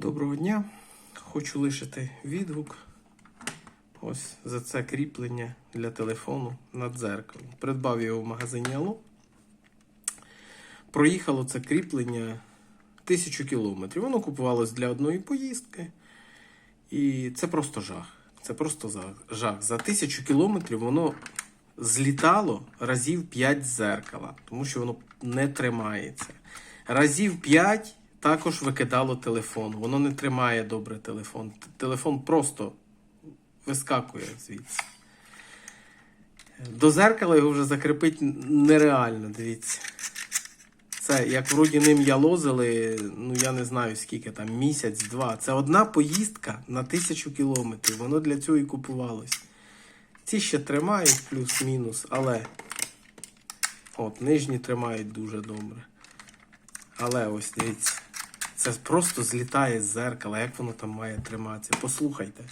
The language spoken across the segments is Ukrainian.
Доброго дня. Хочу лишити відгук. Ось за це кріплення для телефону на дзеркало. Придбав його в магазині Алло. Проїхало це кріплення тисячу кілометрів. Воно купувалось для одної поїздки. І це просто жах. Це просто жах. За тисячу кілометрів воно злітало разів 5 з зеркала, тому що воно не тримається. Разів 5 також викидало телефон. Воно не тримає добре телефон. Телефон просто вискакує звідси. До зеркала його вже закріпити нереально, дивіться. Це як вроді ним ялозили, ну я не знаю скільки там, місяць-два. Це одна поїздка на тисячу кілометрів. Воно для цього і купувалось. Ці ще тримають плюс-мінус, але от нижні тримають дуже добре. Але ось дивіться, це просто злітає з зеркала, як воно там має триматися. Послухайте.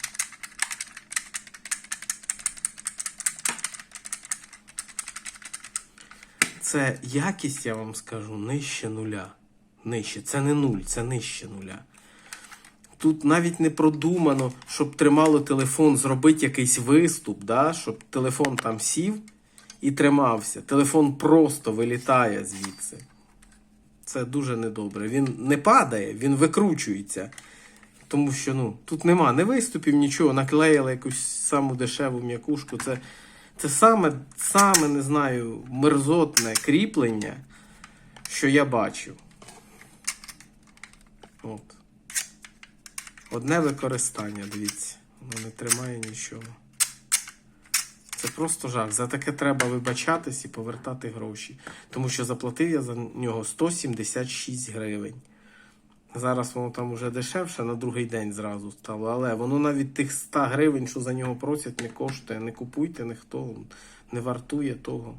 Це якість, я вам скажу, нижче нуля. Нижче. Це не нуль, це нижче нуля. Тут навіть не продумано, щоб тримало телефон, зробити якийсь виступ, да? щоб телефон там сів і тримався. Телефон просто вилітає звідси. Це дуже недобре. Він не падає, він викручується. Тому що ну, тут нема не виступів, нічого, наклеїли якусь саму дешеву м'якушку. Це, це саме, саме, не знаю, мерзотне кріплення, що я бачив. От. Одне використання, дивіться. Воно не тримає нічого. Це просто жах. За таке треба вибачатись і повертати гроші. Тому що заплатив я за нього 176 гривень. Зараз воно там уже дешевше на другий день зразу стало. Але воно навіть тих 100 гривень, що за нього просять, не коштує. Не купуйте ніхто, не вартує того.